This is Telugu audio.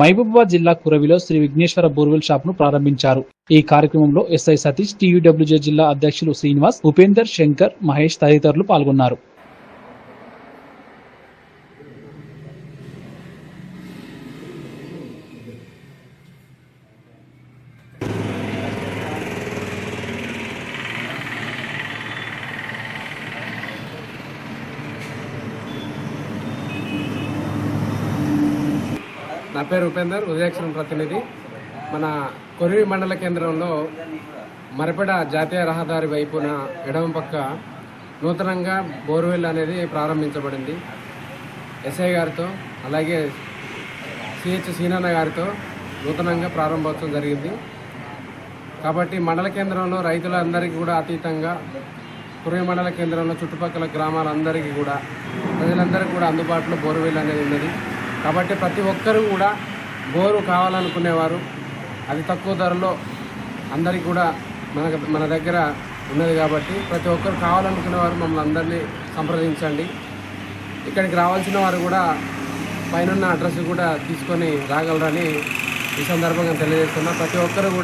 మహబూబాబాద్ జిల్లా కురవిలో శ్రీ విఘ్నేశ్వర బోర్వెల్ షాప్ను ప్రారంభించారు. ఈ కార్యక్రమంలో ఎస్ఐ సతీష్ టీయూడబ్ల్యూజే జిల్లా అధ్యక్షులు శ్రీనివాస్ ఉపేందర్ శంకర్ మహేష్ తదితరులు పాల్గొన్నారు. నా పేరు ఉపేందర్ ఉదయాక్షరం ప్రతినిధి. మన కొరివి మండల కేంద్రంలో మరపెడ జాతీయ రహదారి వైపున ఎడమ పక్క నూతనంగా బోర్వెల్ అనేది ప్రారంభించబడింది. ఎస్ఐ గారితో అలాగే సిహెచ్ సీనన్న గారితో నూతనంగా ప్రారంభోత్సవం జరిగింది. కాబట్టి మండల కేంద్రంలో రైతులందరికీ కూడా అతీతంగా కురవి మండల కేంద్రంలో చుట్టుపక్కల గ్రామాలందరికీ కూడా ప్రజలందరికీ కూడా అందుబాటులో బోర్వెల్ అనేది ఉన్నది. కాబట్టి ప్రతి ఒక్కరూ కూడా బోరు కావాలనుకునేవారు. అది తక్కువ ధరలో అందరికీ కూడా మన మన దగ్గర ఉన్నది కాబట్టి ప్రతి ఒక్కరు కావాలనుకునేవారు మమ్మల్ని అందరినీ సంప్రదించండి. ఇక్కడికి రావాల్సిన వారు కూడా పైన అడ్రస్ కూడా తీసుకొని రాగలరని ఈ సందర్భంగా తెలియజేస్తున్నా. ప్రతి ఒక్కరు కూడా